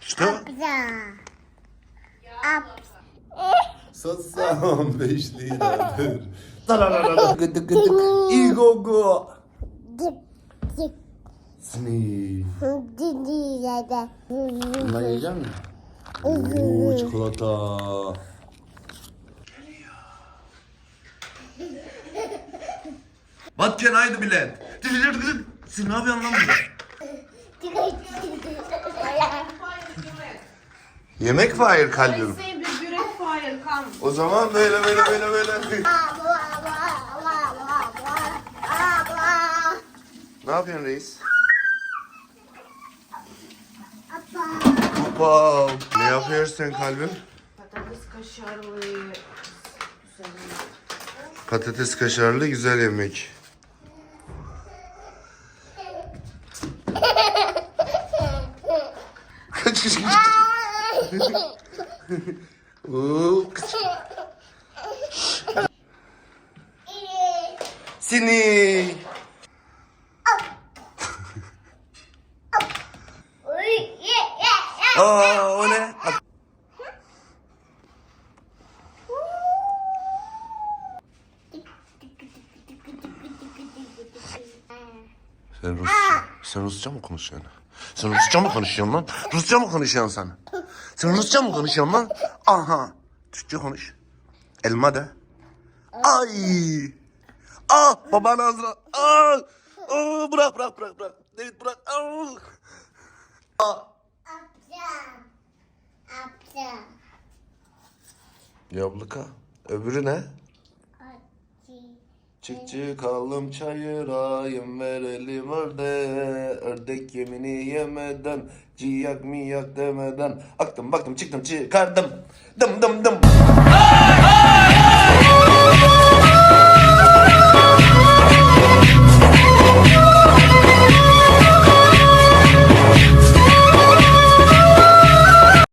Что? Sotsam 5 liradır. Gıdık gıdık. İgogo. Sni. Bundan yiyecek misin? Oo çikolata. What can I do bilet? Sen ne yapıyorsun lan burada? Yemek fire come. O zaman böyle böyle böyle böyle. Ne yapıyorsun reis? Hoppa. Ne yapıyorsun kalbim? Patates kaşarlı. Patates kaşarlı güzel yemek. Kaç kaç. Oo, kaç. Seni. Aa o ne? Sen Rusça, sen Rusça mı konuşuyorsun? Sen Rusça mı konuşuyorsun lan? Rusça mı konuşuyorsun sen? Sen Rusça mı konuşuyorsun lan? Aha. Türkçe konuş. Elma de. Ay. Ah babanın ağzına. Ah. Ah bırak bırak bırak bırak. David bırak. Ah. Ah. Yablıka. Öbürü ne? Çık çıkalım çayıra yem verelim örde. Ördek yemini yemeden Ciyak miyak demeden. Aktım baktım çıktım çıkardım. Dım dım dım